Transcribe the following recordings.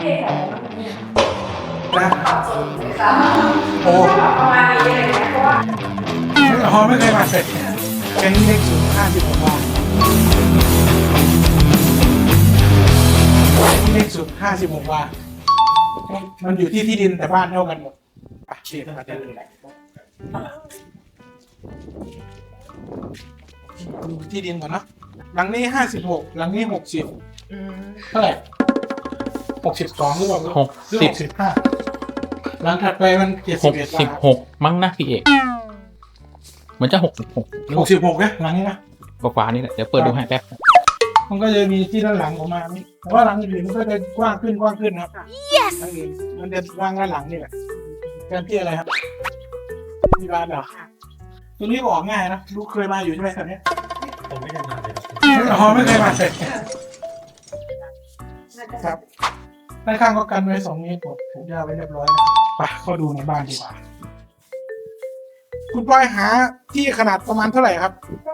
เท่แต่ละเนี่ยนะตอบโจทย์เลยค่ะโอ้ชอบประมาณนี้อะไรเงี้ยเพราะว่าอ๋อไม่เคยมาเสร็จแกงนี้เลขศูนย์ห้าสิบหกวันเลขศูนย์ห้าสิบหกวันมันอยู่ที่ที่ดินแต่บ้านเท่ากันหมดอะเชียร์มาเดินเลยดูที่ดินก่อนเนะหลังนี้ห้าสิบหกหลังนี้หกสิบเท่าไหร่ หกสิบสองหรือเปล่าหกหรือสิหบกสิบห้าหลังถัดไปมันเจ็ดหสิบกเอ็ดสิบหกมั้งนะพี่เอกเหมือนจะหกสิบหกหกสิบหกนะหลังนี้นะ กว่าๆนี่แหละเดี๋ยวเปิดดูให้แป๊บมันก็จะมีที่ด้านหลังออกมานี่แต่ว่าหลังอื่นมันก็จะกว้างขึ้นกว้างขึ้นนะครับ yes หลังอื่นมันจะกว้างด้านหลังนี่แหละการที่อะไรครับที่บ้านเหรอตัวนี้ออกง่ายนะลูกเคยมาอยู่ใช่ไหมแถวเนี้ยผมไม่เคยมาเลยครับอ๋อไม่เคยมาเลยครับ ด้านข้างก็กันไว้สองเมตรกดผมยาวไว้เรียบร้อยนะไปเข้าดูในบ้านดีกว่า คุณปอยหาที่ขนาดประมาณเท่าไหร่ครับ ก็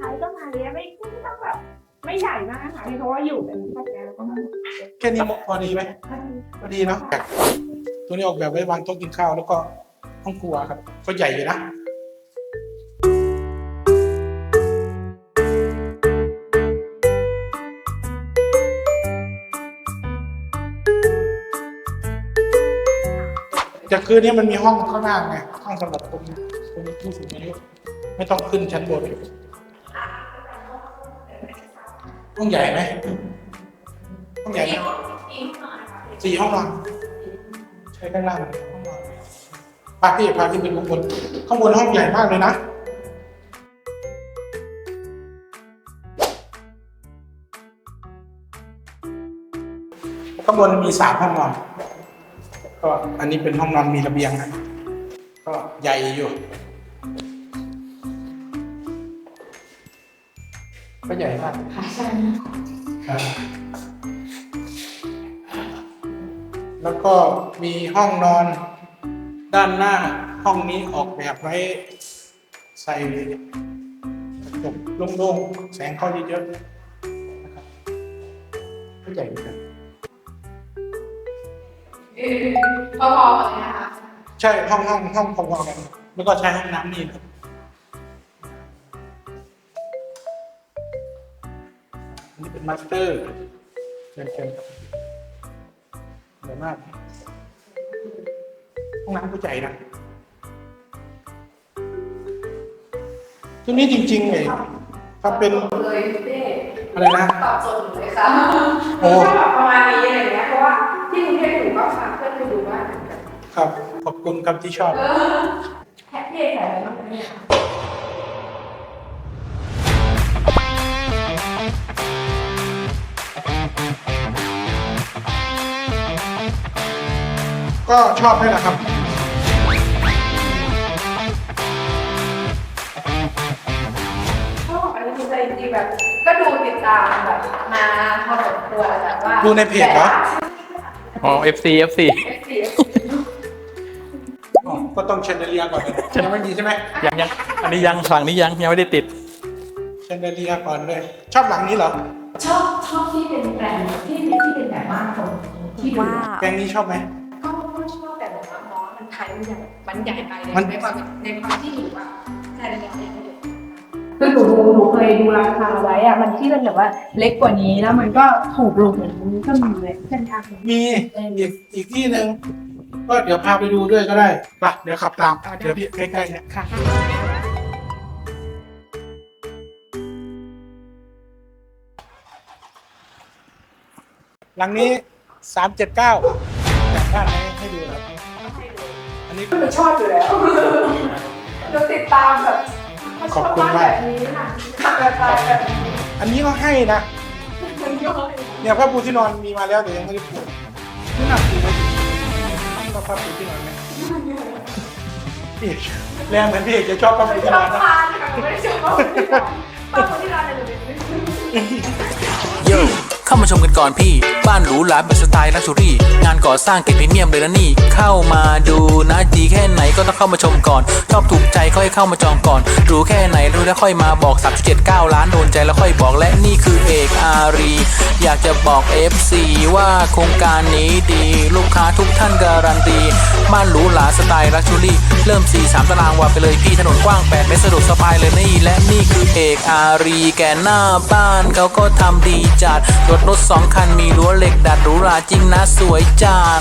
ขายก็มาเนี้ยไม่ไม่ต้องแบบไม่ใหญ่มากค่ะเพราะว่าอยู่เป็นครอบครัวก็มาแค่นี้พอดีไหมพอดีเนาะตัวนี้ออกแบบไว้วางโต๊ะกินข้าวแล้วก็ห้องครัวครับ ก็ใหญ่อยู่นะ คืนนี้มันมีห้องข้างล่างไงห้องสำหรับคนคนผู้สูงอายุไม่ต้องขึ้นชั้นบนห้องใหญ่ไหมห้องใหญ่ไหมสี่ห้องนอนใช้ข้างล่างห้องนอนพาพี่พาขึ้นไปข้างบนข้างบนห้องใหญ่มากเลยนะข้างบนมีสามห้องนอน ก็อันนี้เป็นห้องนอนมีระเบียงนะก็ใหญ่อยู่ ก็ใหญ่มากค่ะใช่ครับแล้วก็มีห้องนอนด้านหน้าห้องนี้ออกแบบไว้ใส่กระจกโล่งๆแสงเข้าเยอะๆนะครับก็ใหญ่เหมือนกัน พอๆกันนะคะใช่ห้องห้องห้องพอๆกันแล้วก็ใช้ห้องน้ำนี่ครับอันนี้เป็นมาสเตอร์เชิญเชิญครับสวยมากห้องน้ำผู้ใจนะตัวนี้จริงๆเลยถ้าเป็นเลยเท่อะไรนะ ตอบโจทย์เลยค่ะโอ้ ชอบแบบประมาณ ครับ ขอบคุณครับที่ชอบเออแค่เท่แต่ละเนี่ยก็ชอบให้แหละครับ ชอบอันนี้คือใจจริงๆแบบ ก็ดูติดตามแบบมาพอสมควรแต่ว่าดูในเพจเหรอ อ๋อ FC FC เอฟซีอ๋อ ก็ต้องเชนเดเลียก่อนเลยยังไม่มีใช่ไหมยังยังอันนี้ยังฝั่งนี้ยังยังไม่ได้ติดเชนเดเลียก่อนเลย ชอบหลังนี้เหรอ ชอบชอบที่เป็นแบรนด์ที่ที่เป็นแบบบ้านคนที่ดูแกงนี้ชอบไหมก็ก็ชอบแต่แบบว่าน้องมันไทยมันใหญ่มันใหญ่ไปเลยมันในความในความที่อยู่อะใช่ในความที่อยู่คือหนูดูหนูเคยดูราคาไว้อะมันที่เป็นแบบว่าเล็กกว่านี้แล้วมันก็ถูกลงเหมือนนี้ก็มีเลยเช่นกันมีอีกอีกที่หนึ่ง ก็เดี๋ยวพาไปดูด้วยก็ได้ไปเดี๋ยวขับตามเดี๋ยวพี่ใกล้ๆเนี่ย ค่ะ หลังนี้สามเจ็ดเก้าแต่บ้านให้ให้ดูครับ อันนี้ หนูชอบอยู่แล้วหนูติดตามแบบขอบคุณมากแบบนี้ค่ะแบบแบบนี้อันนี้ก็ให้นะ มันย่อย เนี่ยผ้าปูที่นอนมีมาแล้วแต่ยังไม่ได้ปูนี่หนักปูไหม ชอบผ้าปูที่นอนไหมพี่แรงเหมือนพี่เอกจะชอบผ้าปูที่ชนออบนนะทานค่ะหนูไม่ได้ชอบชอบคนที่ร้านเลยหนูไม่ได้ Yo, เข้ามาชมกันก่อนพี่ บ้านหรูหราแบบสไตล์ลักชัวรี่ งานก่อสร้างเกรดพรีเมียมเลยนะนี่ เข้ามาดูนะดีแค่ไหนก็ต้องเข้ามาชมก่อน ชอบถูกใจค่อยเข้ามาจองก่อน รู้แค่ไหนรู้แล้วค่อยมาบอก 3.79 ล้านโดนใจแล้วค่อยบอกและนี่คือเอกอารี อยากจะบอก FC ว่าโครงการนี้ดี ลูกค้าทุกท่านการันตี บ้านหรูหราสไตล์ลักชัวรี่ เริ่ม 4 3 ตารางวาไปเลยพี่ถนนกว้าง 8 เมตรสะดวกสบายเลยนี่และนี่คือเอกอารีแกหน้าบ้านเขาก็ทำดีจัดรถรถสองคันมีรั้วเหล็กดัดหรูหราจริงนะสวยจัด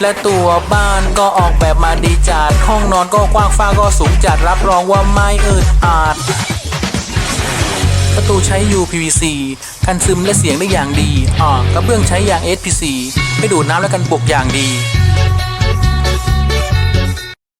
และตัวบ้านก็ออกแบบมาดีจัดห้องนอนก็กว้างฟ้าก็สูงจัดรับรองว่าไม่อึดอัดประตูใช้ UPVC กันซึมและเสียงได้อย่างดีอ่ากระเบื้องใช้ยาง H P C ไม่ดูดน้ำและกันปวกอย่างดี